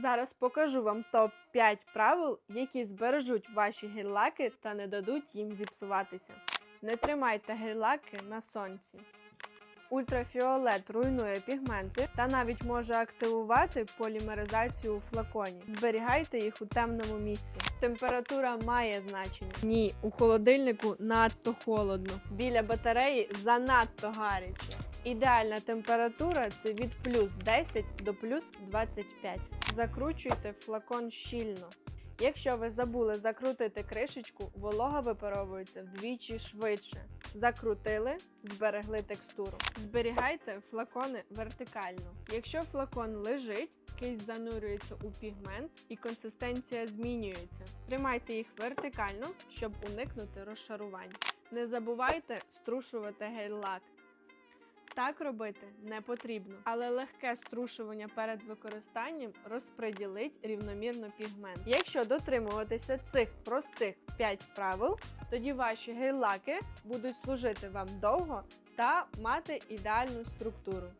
Зараз покажу вам топ-5 правил, які збережуть ваші гель-лаки та не дадуть їм зіпсуватися. Не тримайте гель-лаки на сонці. Ультрафіолет руйнує пігменти та навіть може активувати полімеризацію у флаконі. Зберігайте їх у темному місці. Температура має значення. Ні, у холодильнику надто холодно. Біля батареї занадто гаряче. Ідеальна температура це від плюс 10 до плюс 25. Закручуйте флакон щільно. Якщо ви забули закрутити кришечку, волога випаровується вдвічі швидше. Закрутили, зберегли текстуру. Зберігайте флакони вертикально. Якщо флакон лежить, кисть занурюється у пігмент і консистенція змінюється. Тримайте їх вертикально, щоб уникнути розшарувань. Не забувайте струшувати гель-лак. Так робити не потрібно, але легке струшування перед використанням розпреділить рівномірно пігмент. Якщо дотримуватися цих простих 5 правил, тоді ваші гель-лаки будуть служити вам довго та мати ідеальну структуру.